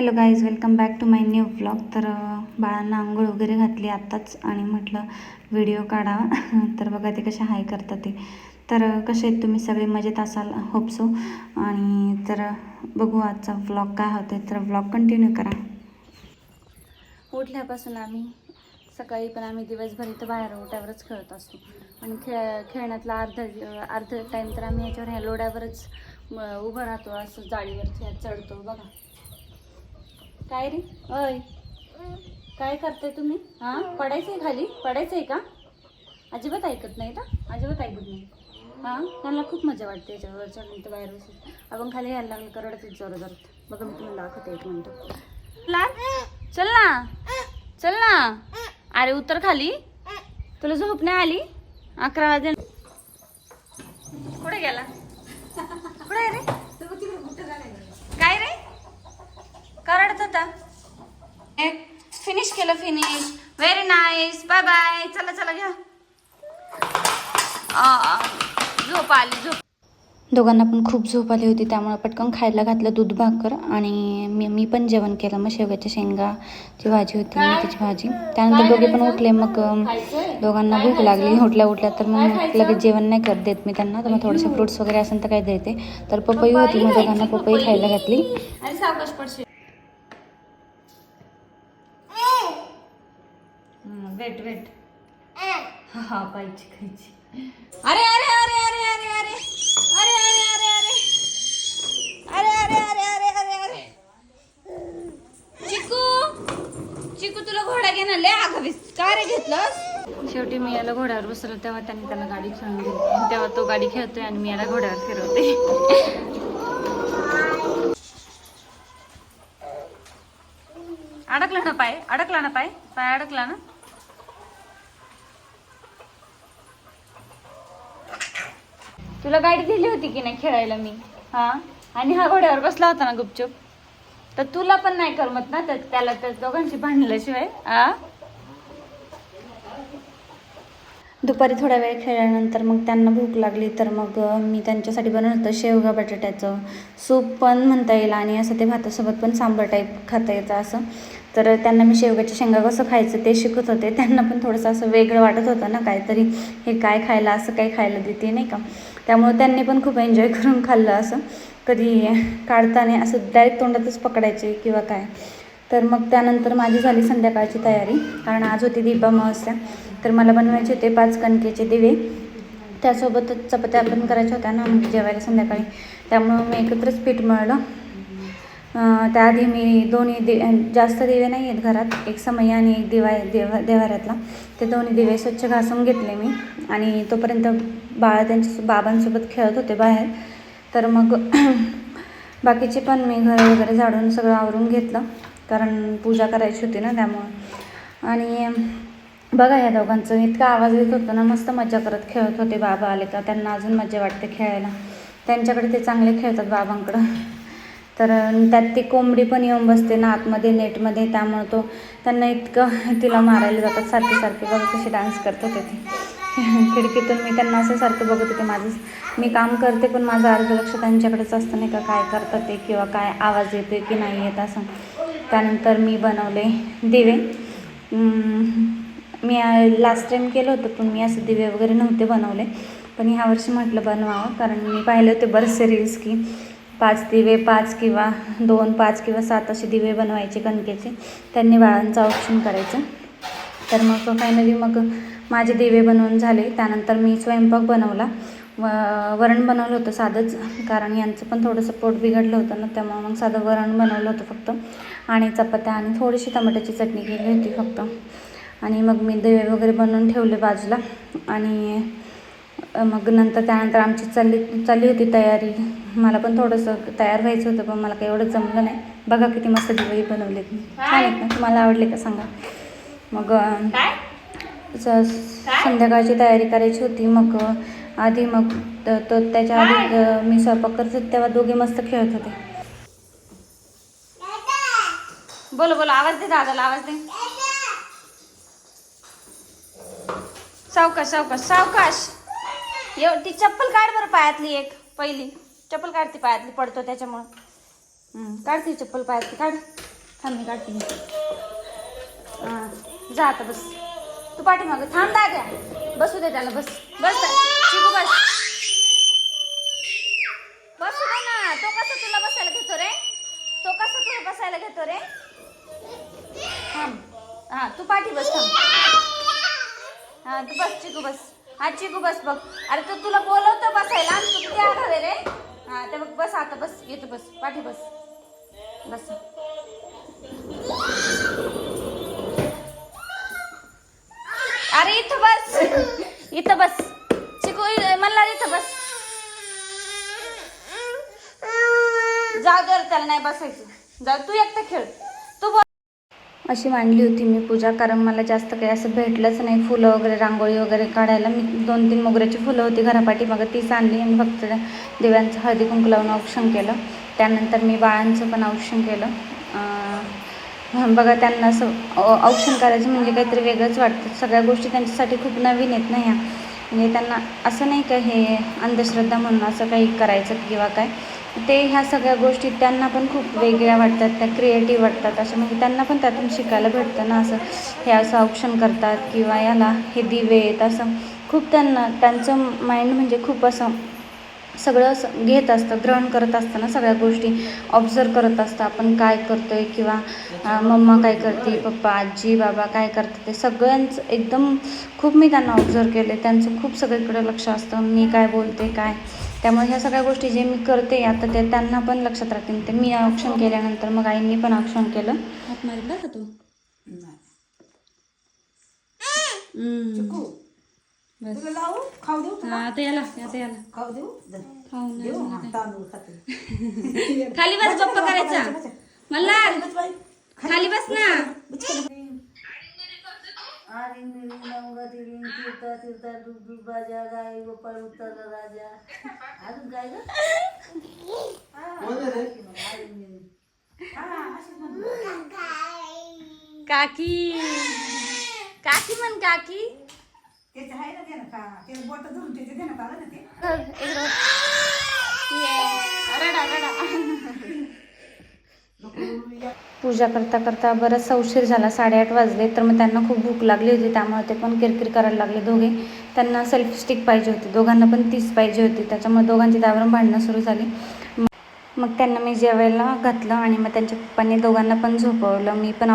Hello guys welcome back to my new blog तर बाळांना आंघोळ वगैरे घातली आत्ताच आणि म्हटलं व्हिडिओ काढा. तर बघा ते कसे हाय करतात ते. तर कसे आहेत तुम्ही? सगळे मजेत असाल? होपसो आणि तर बघू आजचा व्लॉग काय होते तर व्लॉग कंटिन्यू करा. उठल्यापासून आम्ही सकाळी पण आम्ही दिवसभर इथं बाहेर ओट्यावरच खेळत असतो. आणि खेळ खेळण्यातला अर्ध अर्ध टाईम तर आम्ही याच्यावर ह्या लोड्यावरच उभं राहतो. असं जाळीवर चढतो बघा. काय रे? अय काय करताय तुम्ही? हां? पडायचंय खाली? पडायचंय का? अजिबात ऐकत नाही का? अजिबात ऐकत नाही. हां? त्यांना खूप मजा वाटते याच्यावरच्या चढून बाहेर बसून. आपण खाली यायला लागलं करडत जोर. जोरात बघा मी तुम्हाला दाखवते एक मिनटं. ला? चल ना. चल ना. अरे उतर खाली. तुला झोप नाही आली? अकरा वाजे कुठे गेला? कुठे रे काय रे करडत होता फिनिश केलं finish very nice bye bye चला चला घ्या. झोप आली झोप. दोघांना पण खूप झोप आली होती त्यामुळे पटकन खायला घातलं दूध भाकर आणि मी मी पण जेवण केलं मग शेवग्याच्या शेंगाची भाजी होती मेथीची भाजी. त्यानंतर दोघे पण उठले मग दोघांना भूक लागली. उठल्या उठल्या तर मग लगेच जेवण नाही करत देत मी त्यांना तर मग थोडेसे फ्रुट्स वगैरे असेल तर काय देते. तर पपई होती मग दोघांना पपई खायला घातली आणि सावकाश पडशील वेट वेट हा हा खायची खायची अरे अरे अरे अरे अरे अरे अरे अरे अरे अरे अरे अरे अरे अरे अरे चिकू चिकू तुला घोडा घे ना लय आगावीस. का रे घेतलंस? शेवटी मी याला घोड्यावर बसवलं तेव्हा त्यांनी त्याला गाडी खेळून दिली. तेव्हा तो गाडी खेळतोय आणि मी याला घोड्यावर फिरवते. अडकला ना पाय? अडकला ना पाय? पाय अडकला ना? तुला गाडी दिली होती की नाही खेळायला मी? हा? आणि हा घोड्यावर बसला होता ना गुपचूप. तर तुला पण नाही करमत ना तर त्याला त्या दोघांशी भांडल्याशिवाय आ? दुपारी थोडा वेळ खेळल्यानंतर मग त्यांना भूक लागली तर मग मी त्यांच्यासाठी बनवलं होतं शेवगा बटाट्याचं सूप पण म्हणता येईल आणि असं ते भातासोबत पण सांबर टाईप खाता येतं असं. तर त्यांना मी शेवग्याच्या शेंगा कसं खायचं ते शिकत होते. त्यांना पण थोडंसं असं वेगळं वाटत होतं ना काहीतरी हे काय खायला असं काही खायला देते नाही का? त्यामुळे त्यांनी पण खूप एन्जॉय करून खाल्लं असं. कधी काढताना असं डायरेक्ट तोंडातच पकडायचे किंवा काय. तर मग त्यानंतर माझी झाली संध्याकाळची तयारी. कारण आज होती दीपामावस्या तर मला बनवायचे होते पाच कणकेचे दिवे. त्यासोबतच चपात्या पण करायच्या होत्या ना जेवायला संध्याकाळी. त्यामुळं मी एकत्रच पीठ मळलं. त्याआधी मी दोन्ही दि जास्त दिवे नाही आहेत घरात. एक समय आणि एक दिवा देवा देवाऱ्यातला. ते दोन्ही दिवे स्वच्छ घासून घेतले मी. आणि तोपर्यंत बाळ त्यांच्या बाबांसोबत खेळत होते बाहेर. तर मग बाकीचे पण मी घर वगैरे झाडून सगळं आवरून घेतलं. कारण पूजा करायची होती ना त्यामुळं. आणि बघा या दोघांचं इतका आवाज येत होता ना मस्त मजा करत खेळत होते बाबा आले तर त्यांना अजून मजा वाटते खेळायला. त्यांच्याकडे ते चांगले खेळतात बाबांकडं. तर त्यात ती कोंबडी पण येऊन बसते ना आतमध्ये नेटमध्ये त्यामुळं तो त्यांना इतकं तिला मारायला जातात सारखे सारखे बघा कशी डान्स करत होते ते. खिडकीतून मी त्यांना असं सारखं बघत होते माझं मी काम करते पण माझं अर्ध लक्ष त्यांच्याकडेच असतं नाही का काय करतात ते किंवा काय आवाज येतो की नाही येत असं. त्यानंतर मी बनवले दिवे. मी लास्ट टाईम केलं होतं पण मी असं दिवे वगैरे नव्हते बनवले. पण ह्या वर्षी म्हटलं बनवावं कारण मी पाहिले होते बरेचसे रील्स की पाच दिवे पाच किंवा दोन पाच किंवा सात असे दिवे बनवायचे कणकेचे. त्यांनी बाळांचं औक्षण करायचं. तर मग फायनली मग माझे दिवे बनवून झाले. त्यानंतर मी स्वयंपाक बनवला. व वरण बनवलं होतं साधंच कारण यांचं पण थोडंसं पोट बिघडलं होतं ना त्यामुळे मग साधं वरण बनवलं होतं फक्त. आणि चपात्या आणि थोडीशी टमाट्याची चटणी केली होती फक्त. आणि मग मी दिवे वगैरे बनवून ठेवले बाजूला. आणि मग नंतर त्यानंतर आमची चालली चालली होती तयारी. मला पण थोडंसं तयार व्हायचं होतं पण मला काही एवढं जमलं नाही. बघा किती मस्त दिवे बनवलेत मी छान आहेत ना? तुम्हाला आवडले का सांगा. मग संध्याकाळची तयारी करायची होती. मग आधी मग त- त्याच्या आधी मी स्वयंपाक करत होते तेव्हा दोघे मस्त खेळत होते. बोलो बोलो आवाज दे दादाला आवाज दे. सावकाश सावकाश सावकाश! एव ती चप्पल काढ बरं पायातली एक पहिली. चप्पल काढती पायातली पडतो त्याच्यामुळं. हं, ती चप्पल पायातली काढ. थांब मी काढते. हां जा आता बस. तू पाठीमागं थांब दाद्या बसू दे त्याला बस. बस चिकू बस. बसू दे ना. तो कसं तुला बसायला घेतो रे? तो कसं तुला बसायला घेतो रे? थांब. हां तू पाठी बस थांब. हां तू बस चिकू बस. हा चिकू बस बघ. अरे तू तुला बोलवतो बसायला. आणि तू किती आघावे रे? हां ते बघ बस आता बस येतो बस. पाठी बस. बस. अरे इथं बस. इथं बस. चिकू इ- मला इथं बस. जागर त्याला नाही बसायचं. जा तू एकटं खेळ. अशी मांडली होती मी पूजा कारण मला जास्त काही असं भेटलंच नाही. फुलं वगैरे रांगोळी वगैरे काढायला. मी दोन तीन मोगऱ्याची फुलं होती घरापाठी मग. तीच आणली आणि फक्त दिव्यांचं हळदी कुंकू लावून औक्षण केलं. त्यानंतर मी बाळांचं पण औक्षण केलं. बघा त्यांना असं औक्षण करायचं म्हणजे काहीतरी वेगळंच वाटतं. सगळ्या गोष्टी त्यांच्यासाठी खूप नवीन आहेत ना ह्या. म्हणजे त्यांना असं नाही का हे अंधश्रद्धा म्हणून असं काही करायचं किंवा काय. ते ह्या सगळ्या गोष्टी त्यांना पण खूप वेगळ्या वाटतात त्या क्रिएटिव्ह वाटतात. असं म्हणजे त्यांना पण त्यातून शिकायला भेटतं ना असं हे असं औक्षण करतात किंवा याला हे दिवे आहेत असं खूप त्यांना त्यांचं माइंड म्हणजे खूप असं सगळं असं घेत असतं ग्रहण करत असतं ना सगळ्या गोष्टी. ऑब्झर्व करत असतं आपण काय करतो आहे किंवा मम्मा काय करते पप्पा आजी बाबा काय करतात ते सगळ्यांचं एकदम खूप मी त्यांना ऑब्झर्व केले त्यांचं खूप सगळीकडे लक्ष असतं मी काय बोलते काय? त्यामुळे ह्या सगळ्या गोष्टी जे मी करते आता ते त्यांना पण लक्षात राहतील. ते मी औक्षण केल्यानंतर मग आईंनी पण औक्षण केलं. हात मारितला का तू? चिकू. तुला लावू? खाऊ देऊ तुला? आता याला आता याला. खाऊ देऊ? धर. खाऊ देऊ हा, तांदूळ खाते. खाली बस पप्पा करायचा. मला बस बाई. खाली बस ना. आरी मिरी नवगा तिरी तिरता तिरता दूध दूध बाजा गाई गोपाळ उत्तर राजा. अजून काय ग. हा. काकी काकी. म्हण काकी. त्याचं आहे ना ते ना का त्याला बोट धरून त्याचे दे ना का ना ते रडा रडा. पूजा करता करता बराचसा उशीर झाला साडेआठ वाजले तर मग त्यांना खूप भूक लागली होती त्यामुळे ते पण किरकिर करायला लागले दोघे. त्यांना सेल्फ स्टिक पाहिजे होती दोघांना पण तीच पाहिजे होती त्याच्यामुळे दोघांची त्यावरून भांडणं सुरू झाली. मग- मग त्यांना मी जेवायला घातलं आणि मग त्यांच्या पप्पांनी दोघांना पण झोपवलं मी पण